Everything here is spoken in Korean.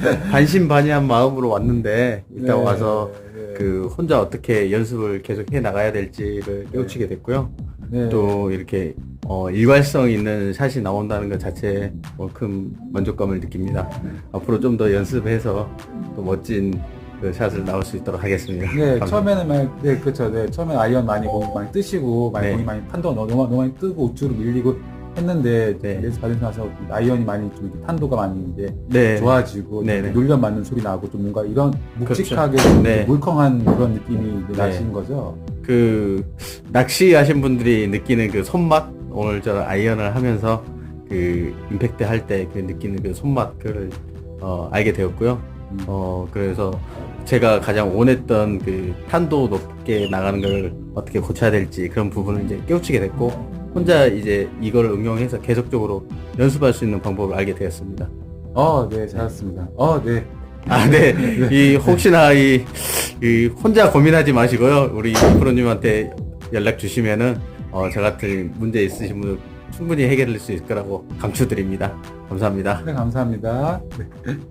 반신반의한 마음으로 왔는데 일단 네, 와서 네. 그 혼자 어떻게 연습을 계속 해 나가야 될지를 깨우치게 됐고요. 네. 또 이렇게 어, 일관성 있는 샷이 나온다는 것 자체에 뭐큰 만족감을 느낍니다. 앞으로 좀 더 연습해서 또 멋진 그 샷을 나올 수 있도록 하겠습니다. 네, 감사합니다. 처음에는 막, 네, 그렇죠. 네, 처음에 아이언 많이 공이 많이 뜨시고, 많이 네. 공이 많이 너무, 너무 너무 많이 뜨고 우측으로 밀리고 했는데, 네. 레이스 받으고 나서 아이언이 많이 좀 이렇게 탄도가 많이 이제 네. 좋아지고, 네, 네. 눌려 맞는 소리 나고, 좀 뭔가 이런 묵직하게 그렇죠. 좀 네. 물컹한 그런 느낌이 이제 네. 나시는 거죠. 그 낚시하신 분들이 느끼는 그 손맛 오늘 저 아이언을 하면서 그 임팩트 할 때 그 느끼는 그 손맛 그를 어, 알게 되었고요. 음. 어 그래서 제가 가장 원했던 그 탄도 높게 나가는 걸 어떻게 고쳐야 될지 그런 부분을 이제 깨우치게 됐고 혼자 이제 이걸 응용해서 계속적으로 연습할 수 있는 방법을 알게 되었습니다. 어, 네, 잘했습니다. 어, 네. 아, 네. 이, 혹시나 이, 이 혼자 고민하지 마시고요. 우리 프로님한테 연락 주시면은, 어, 저 같은 문제 있으신 분들 충분히 해결할 수 있을 거라고 강추드립니다. 감사합니다. 네, 감사합니다. 네.